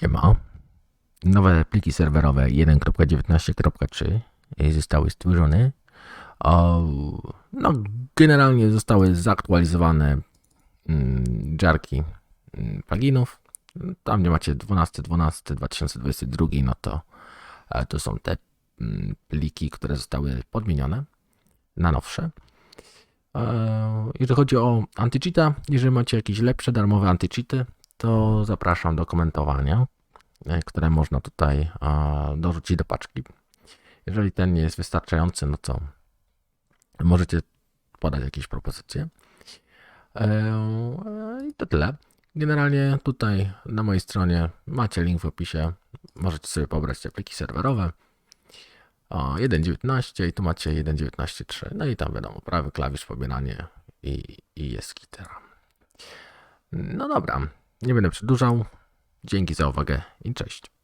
Siema. Nowe pliki serwerowe 1.19.3 zostały stworzone. No, generalnie zostały zaktualizowane mm, jarki mm, pluginów. Tam gdzie macie 12.12.2022, no to e, to są te mm, pliki, które zostały podmienione na nowsze. E, Jeżeli chodzi o anti-cheata, jeżeli macie jakieś lepsze darmowe anti-cheaty, to zapraszam do komentowania, e, które można tutaj e, dorzucić do paczki. Jeżeli ten nie jest wystarczający, no to możecie podać jakieś propozycje. E, I to tyle. Generalnie tutaj na mojej stronie macie link w opisie. Możecie sobie pobrać te pliki serwerowe. O, 1.19 i tu macie 1.19.3. No i tam wiadomo, prawy klawisz, pobieranie i, i jest gitara. No dobra, nie będę przedłużał. Dzięki za uwagę i cześć.